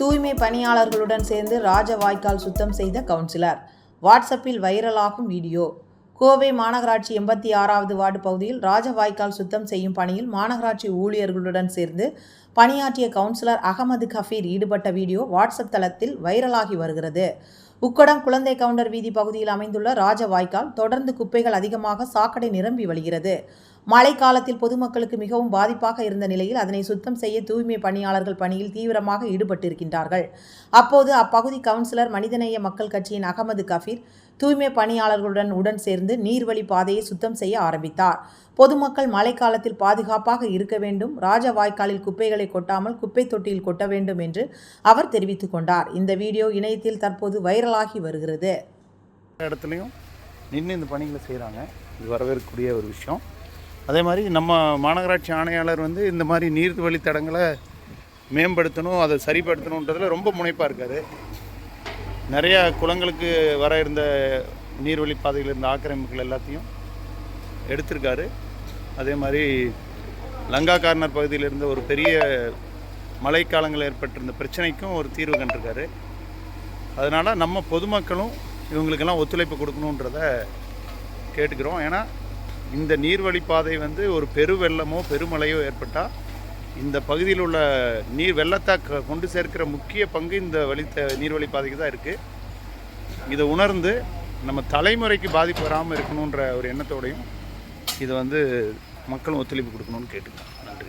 தூய்மை பணியாளர்களுடன் சேர்ந்து ராஜ வாய்க்கால் சுத்தம் செய்த கவுன்சிலர். வாட்ஸ்அப்பில் வைரலாகும் வீடியோ. கோவை மாநகராட்சி எண்பத்தி ஆறாவது வார்டு பகுதியில் ராஜவாய்க்கால் சுத்தம் செய்யும் பணியில் மாநகராட்சி ஊழியர்களுடன் சேர்ந்து பணியாற்றிய கவுன்சிலர் அகமது கஃபீர் ஈடுபட்ட வீடியோ வாட்ஸ்அப் தளத்தில் வைரலாகி வருகிறது. உக்கடம் குழந்தை கவுண்டர் வீதி பகுதியில் அமைந்துள்ள ராஜவாய்க்கால் தொடர்ந்து குப்பைகள் அதிகமாக சாக்கடை நிரம்பி வழிகிறது. மழை காலத்தில் பொதுமக்களுக்கு மிகவும் பாதிப்பாக இருந்த நிலையில் அதனை சுத்தம் செய்ய தூய்மை பணியாளர்கள் பணியில் தீவிரமாக ஈடுபட்டிருக்கின்றார்கள். அப்போது அப்பகுதி கவுன்சிலர் மனிதநேய மக்கள் கட்சியின் அகமது கஃபீர் தூய்மை பணியாளர்களுடன் உடன் சேர்ந்து நீர்வழி பாதையை சுத்தம் செய்ய ஆரம்பித்தார். பொதுமக்கள் மழைக்காலத்தில் பாதுகாப்பாக இருக்க வேண்டும் ராஜ வாய்க்காலில் குப்பைகளை கொட்டாமல் குப்பை தொட்டியில் கொட்ட வேண்டும் என்று அவர் தெரிவித்துக் கொண்டார். இந்த வீடியோ இணையத்தில் தற்போது வைரலாகி வருகிறது. இடத்துலையும் நின்று இந்த பணிகளை செய்கிறாங்க இது வரவேற்கக்கூடிய ஒரு விஷயம். அதே மாதிரி நம்ம மாநகராட்சி ஆணையாளர் வந்து இந்த மாதிரி நீர் வழித்தடங்களை மேம்படுத்தணும் அதை சரிப்படுத்தணுன்றதில் ரொம்ப முனைப்பாக இருக்கார். நிறைய குளங்களுக்கு வர இருந்த நீர்வழி பாதையில் இருந்த ஆக்கிரமிப்புகள் எல்லாத்தையும் எடுத்திருக்காரு. அதே மாதிரி லங்கா கார்னர் பகுதியில் இருந்த ஒரு பெரிய மழைக்காலங்களில் ஏற்பட்டிருந்த பிரச்சனைக்கும் ஒரு தீர்வு கண்டிருக்காரு. அதனால் நம்ம பொதுமக்களும் இவங்களுக்கெல்லாம் ஒத்துழைப்பு கொடுக்கணுன்றத கேட்டுக்கிறோம். ஏன்னா இந்த நீர்வழிப்பாதை வந்து ஒரு பெரு வெள்ளமோ பெருமழையோ ஏற்பட்டால் இந்த பகுதியில் உள்ள நீர் வெள்ளத்தை க- கொண்டு சேர்க்கிற முக்கிய பங்கு இந்த வழி நீர்வழிப்பாதைக்கு தான் இருக்குது இதை உணர்ந்து நம்ம தலைமுறைக்கு பாதிப்பு வராமல் இருக்கணுன்ற ஒரு எண்ணத்தோடையும் இதை வந்து மக்களும் ஒத்துழைப்பு கொடுக்கணும்னு கேட்டுக்கிறோம். நன்றி.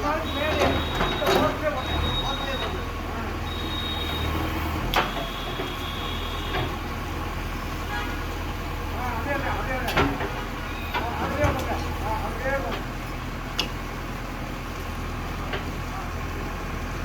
Come on, man.